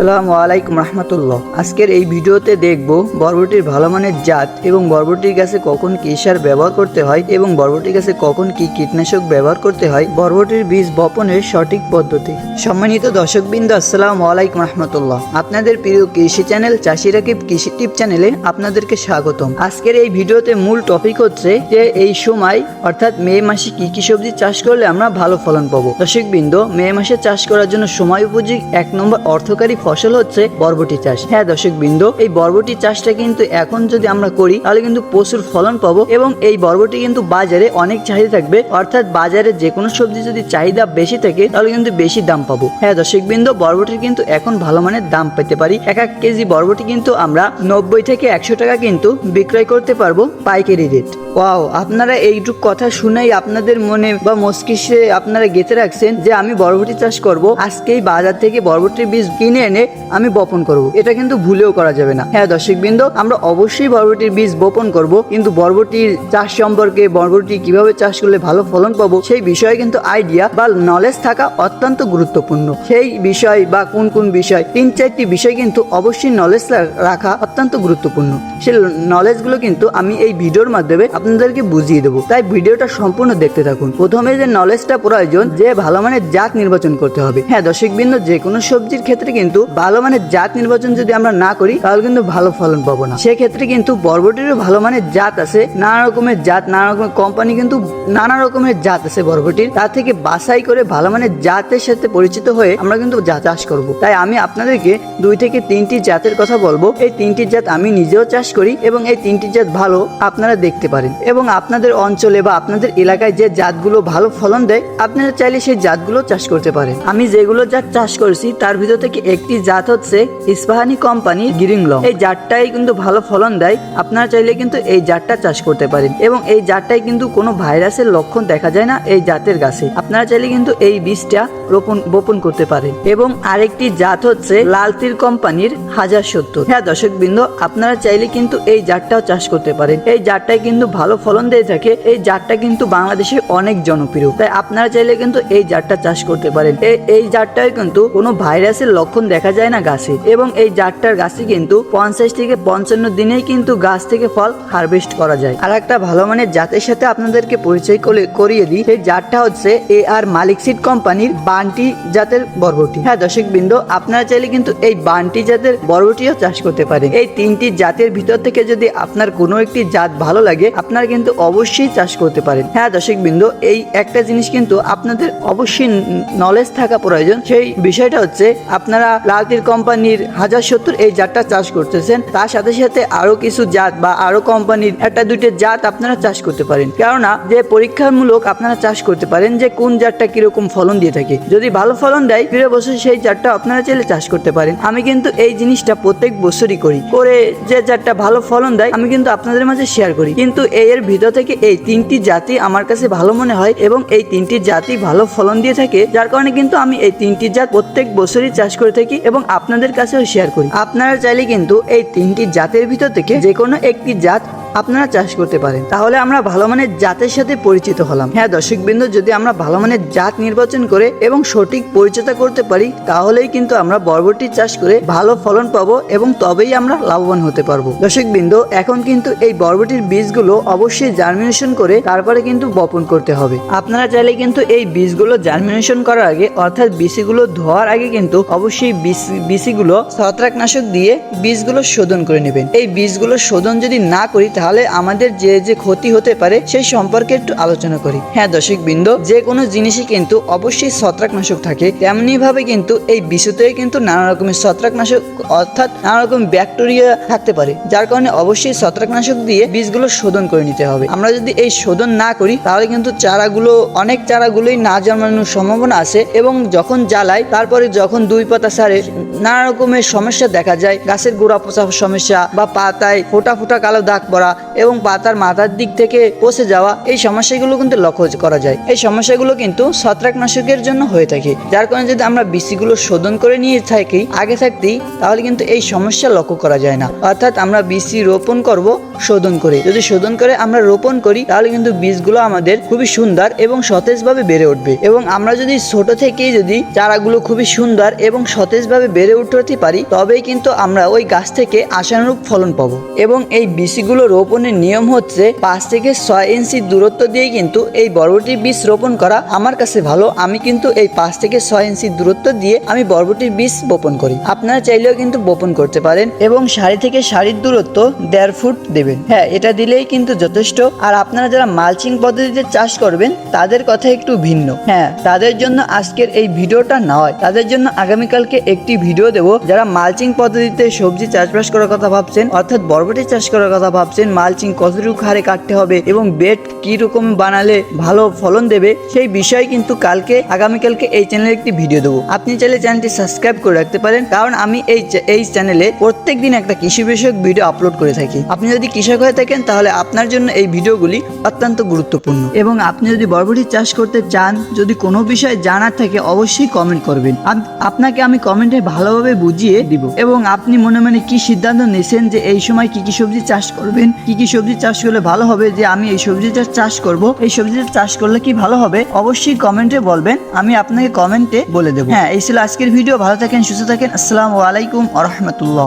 আসসালামু আলাইকুম রহমতুল্লাহ। আজকের এই ভিডিওতে দেখব বরবটির ভালো মানের জাত এবং বরবটির গাছে কখন কি সার ব্যবহার করতে হয় এবং বরবটির গাছে কখন কি কীটনাশক ব্যবহার করতে হয়, বরবটির বীজ বপনের সঠিক পদ্ধতি। সম্মানিত দর্শকবৃন্দ, আসসালামু আলাইকুম রহমতুল্লাহ। আপনাদের প্রিয় কৃষি চ্যানেল চাষি রাকিব কৃষি টিপ চ্যানেলে আপনাদেরকে স্বাগতম। আজকের এই ভিডিওতে মূল টপিক হচ্ছে যে এই সময়, অর্থাৎ মে মাসে কি কি সবজি চাষ করলে আমরা ভালো ফলন পাবো। দর্শকবৃন্দ, মে মাসে চাষ করার জন্য সময় উপযোগী এক নম্বর অর্থকারী ফসল হচ্ছে বরবটি চাষ। হ্যাঁ দর্শক বিন্দু, এই বরবটি চাষটা কিন্তু এখন যদি আমরা করি, তাহলে কিন্তু প্রচুর ফলন পাবো এবং এই বরবটি কিন্তু বাজারে অনেক চাহিদা থাকবে। অর্থাৎ বাজারে যে কোনো সবজি যদি চাহিদা বেশি থাকে, তাহলে কিন্তু বেশি দাম পাবো। হ্যাঁ দর্শক বিন্দু, বরবটির কিন্তু এখন ভালো মানের দাম পেতে পারি। এক এক কেজি বরবটি কিন্তু আমরা নব্বই থেকে একশো টাকা কিন্তু বিক্রয় করতে পারব পাইকারি রেট। ওয়াও, আপনারা এইটুক কথা শুনেই আপনাদের মনে বা মস্তিষ্কে আপনারা গেঁথে রাখছেন যে আমি বরবটি চাষ করব, আজকেই বাজার থেকে বরবটির বীজ কিনে এনে আমি বপন করব। এটা কিন্তু ভুলেও করা যাবে না। হ্যাঁ দর্শক বৃন্দ আমরা অবশ্যই বরবটির বীজ বপন করব, কিন্তু বরবটির চাষ সম্পর্কে, বরবটি কীভাবে চাষ করলে ভালো ফলন পাবো, সেই বিষয়ে কিন্তু আইডিয়া বা নলেজ থাকা অত্যন্ত গুরুত্বপূর্ণ। সেই বিষয় বা কোন কোন বিষয়, তিন চারটি বিষয় কিন্তু অবশ্যই নলেজ রাখা অত্যন্ত গুরুত্বপূর্ণ। সেই নলেজগুলো কিন্তু আমি এই ভিডিওর মাধ্যমে আপনাদেরকে বুঝিয়ে দেবো। তাই ভিডিওটা সম্পূর্ণ দেখতে থাকুন। প্রথমে যে নলেজটা প্রয়োজন, যে ভালো মানের জাত নির্বাচন করতে হবে। হ্যাঁ দর্শক বিন্দু যে কোনো সবজির ক্ষেত্রে কিন্তু ভালো মানের জাত নির্বাচন যদি আমরা না করি, তাহলে কিন্তু ভালো ফলন পাবো না। সেক্ষেত্রে কিন্তু বরবটিরও ভালো মানের জাত আছে, নানা রকমের জাত, নানা রকমের কোম্পানি কিন্তু নানা রকমের জাত আছে বরবটির। তার থেকে বাছাই করে ভালো মানের জাতের সাথে পরিচিত হয়ে আমরা কিন্তু চাষ করব। তাই আমি আপনাদেরকে দুই থেকে তিনটি জাতের কথা বলব। এই তিনটি জাত আমি নিজেও চাষ করি এবং এই তিনটি জাত ভালো আপনারা দেখতে পারেন। এবং আপনাদের অঞ্চলে বা আপনাদের এলাকায় যে জাতগুলো ভালো ফলন দেয়, আপনারা চাইলে সেই জাতগুলো চাষ করতে পারেন। আমি যেগুলো জাত চাষ করেছি, তার ভিতর থেকে একটি জাত হচ্ছে ইস্পাহানি কোম্পানি গ্রিন লং এই জাতটাই কিন্তু ভালো ফলন দেয়। আপনারা চাইলে কিন্তু এই জাতটা চাষ করতে পারেন। এবং এই জাতটাই কিন্তু কোনো ভাইরাসের লক্ষণ দেখা যায় না এই জাতের গাছে। আপনারা চাইলে কিন্তু এই বীজটা রোপণ, বপন করতে পারেন। এবং আরেকটি জাত হচ্ছে লালতির কোম্পানির হাজার সত্তর। হ্যাঁ দর্শক বৃন্দ আপনারা চাইলে কিন্তু এই জাতটাও চাষ করতে পারেন। এই জাতটাই কিন্তু ভালো ফলন দিয়ে থাকে। এই জাতটা কিন্তু বাংলাদেশে অনেক জনপ্রিয়। তাই আপনারা চাইলে কিন্তু এই জাতটা চাষ করতে পারেন। এই- এই জাতটায় কিন্তু কোনো ভাইরাসের লক্ষণ দেখা যায় না গাছে। এবং এই জাতটার গাছে কিন্তু পঞ্চাশ থেকে পঞ্চান্ন দিনেই কিন্তু গাছ থেকে ফল হারভেস্ট করা যায়। আর একটা ভালো মানের জাতের সাথে আপনাদেরকে পরিচয় করে করিয়ে দিই, সেই জাতটা হচ্ছে এ আর মালিক সিড কোম্পানির বান্টি জাতের বরবটি। হ্যাঁ দর্শক বিন্দু আপনারা চাইলে কিন্তু এই বান্টি জাতের বরবটিও চাষ করতে পারে এই তিনটি জাতের ভিতর থেকে যদি আপনার কোনো একটি জাত ভালো লাগে, আপনারা কিন্তু অবশ্যই চাষ করতে পারেন। হ্যাঁ দর্শক বিন্দু এই একটা জিনিস কিন্তু আপনাদের অবশ্যই নলেজ থাকা প্রয়োজন। সেই বিষয়টা হচ্ছে, আপনারা লালতির কোম্পানির হাজার সত্তর এই জাতটা চাষ করতেছেন। তার সাথে সাথে আরও কিছু জাত বা আরও কোম্পানির একটা দুইটা জাত আপনারা চাষ করতে পারেন। কেননা যে পরীক্ষামূলক আপনারা চাষ করতে পারেন যে কোন জাতটা কীরকম ফলন দিয়ে থাকে। যদি ভালো ফলন দেয়, ফিরে বছর সেই জাতটা আপনারা চাইলে চাষ করতে পারেন। আমি কিন্তু এই জিনিসটা প্রত্যেক বছরই করি। করে যে জাতটা ভালো ফলন দেয়, আমি কিন্তু আপনাদের মাঝে শেয়ার করি। কিন্তু এর ভিতর থেকে এই তিনটি জাতি আমার কাছে ভালো মনে হয় এবং এই তিনটি জাতি ভালো ফলন দিয়ে থাকে। যার কারণে কিন্তু আমি এই তিনটি জাত প্রত্যেক বছরই চাষ করে থাকি। এবং আপনাদের কাছেও শেয়ার করি। আপনারা চাইলে কিন্তু এই তিনটি জাতের ভিতর থেকে যে কোনো একটি জাত আপনারা চাষ করতে পারেন। তাহলে আমরা ভালো মানের জাতের সাথে পরিচিত হলাম। হ্যাঁ দর্শক বিন্দু যদি আমরা ভালো মানের জাত নির্বাচন করে এবং সঠিক পরিচর্যা করতে পারি, তাহলেই কিন্তু আমরা বরবটি চাষ করে ভালো ফলন পাবো এবং তবেই আমরা লাভবান হতে পারব। দর্শক বিন্দু এখন কিন্তু এই বরবটির বীজগুলো অবশ্যই জার্মিনেশন করে তারপরে কিন্তু বপন করতে হবে। আপনারা চাইলে কিন্তু এই বীজগুলো জার্মিনেশন করার আগে, অর্থাৎ বিসিগুলো ধোয়ার আগে কিন্তু অবশ্যই বিসি- বিসিগুলো ছত্রাকনাশক দিয়ে বীজগুলো শোধন করে নেবেন। এই বীজগুলো শোধন যদি না করি তাহলে আমাদের যে যে ক্ষতি হতে পারে সেই সম্পর্কে একটু আলোচনা করি। হ্যাঁ দর্শক বৃন্দ যে কোনো জিনিসই কিন্তু অবশ্যই ছত্রাকনাশক থাকে। তেমনি ভাবে কিন্তু এই বিষুতে কিন্তু নানা রকমের ছত্রাকনাশক অর্থাৎ নানা রকম ব্যাকটেরিয়া থাকতে পারে। যার কারণে অবশ্যই ছত্রাকনাশক দিয়ে বীজগুলো শোধন করে নিতে হবে। আমরা যদি এই শোধন না করি, তাহলে কিন্তু চারাগুলো, অনেক চারাগুলোই না জন্মানোর সম্ভাবনা আছে এবং যখন জ্বালায়, তারপরে যখন দুই পাতা সারে, নানা রকমের সমস্যা দেখা যায়। গাছের গোড়া পচা সমস্যা বা পাতায় ফোটা ফোটা কালো দাগ পড়া এবং পাতার মাথার দিক থেকে পচে যাওয়া, এই সমস্যাগুলো কিন্তু লক্ষ্য করা যায়। এই সমস্যাগুলো কিন্তু ছত্রাকনাশকের জন্য হয়ে থাকে। যার কারণে যদি আমরা বিসিগুলো শোধন করে নিয়ে থাকি, আগে থাকতেই, তাহলে কিন্তু এই সমস্যা লক্ষ্য করা যায় না। অর্থাৎ আমরা বিসি রোপণ করব, শোধন করে। যদি শোধন করে আমরা রোপণ করি, তাহলে কিন্তু বীজগুলো আমাদের খুবই সুন্দর এবং সতেজভাবে বেড়ে উঠবে। এবং আমরা যদি ছোট থেকেই যদি চারাগুলো খুবই সুন্দর এবং সতেজভাবে বেড়ে উঠতে পারি, তবেই কিন্তু আমরা ওই গাছ থেকে আশানুরূপ ফলন পাবো। এবং এই বিচিগুলো রোপণের নিয়ম হচ্ছে পাঁচ থেকে ছয় ইঞ্চি দূরত্ব দিয়ে কিন্তু এই বরবটির বীজ রোপণ করা আমার কাছে ভালো। আমি কিন্তু এই পাঁচ থেকে ছয় ইঞ্চি দূরত্ব দিয়ে আমি বরবটির বীজ বপন করি। আপনারা চাইলেও কিন্তু বপন করতে পারেন এবং সারি থেকে সারির দূরত্ব দেড় ফুট দেবেন। হ্যাঁ এটা দিলেই কিন্তু যথেষ্ট। আর আপনারা যারা মালচিং পদ্ধতিতে চাষ করবেন, তাদের কথা একটু ভিন্ন। হ্যাঁ তাদের জন্য আজকের এই ভিডিওটা নয়। তাদের জন্য আগামীকালকে একটি ভিডিও দেব। যারা মালচিং পদ্ধতিতে সবজি চাষবাস করার কথা ভাবছেন, অর্থাৎ বরবটি চাষ করার কথা ভাবছেন মালচিং কতটুকু হারে কাটতে হবে এবং বেড রকম বানালে ভালো ফলন দেবে, সেই বিষয়ে কিন্তু কালকে, আগামীকালকে এই চ্যানেলে একটি ভিডিও দেবো। আপনি চাইলে চ্যানেলটি সাবস্ক্রাইব করে রাখতে পারেন, কারণ আমি এই এই চ্যানেলে প্রত্যেক দিন একটা কৃষি বিষয়ক ভিডিও আপলোড করে থাকি। আপনি যদি কৃষক হয়ে থাকেন, তাহলে আপনার জন্য এই ভিডিওগুলি অত্যন্ত গুরুত্বপূর্ণ। এবং আপনি যদি বরবটি চাষ করতে চান, যদি কোনো বিষয়ে জানার থাকে, অবশ্যই কমেন্ট করবেন। আপ- আপনাকে আমি কমেন্টে ভালোভাবে বুঝিয়ে দিব। এবং আপনি মনে মনে কি সিদ্ধান্ত নিয়েছেন যে এই সময় কি কি সবজি চাষ করবেন? কি কি সবজি চাষ করলে ভালো হবে যে আমি এই সবজিটা চাষ করব এই সবজিটা চাষ করলে কি ভালো হবে অবশ্যই কমেন্টে বলবেন আমি আপনাকে কমেন্টে বলে দেবো। হ্যাঁ এই ছিল আজকের ভিডিও ভালো থাকেন সুস্থ থাকেন আসসালামু আলাইকুম আ রহমতুল্লাহ।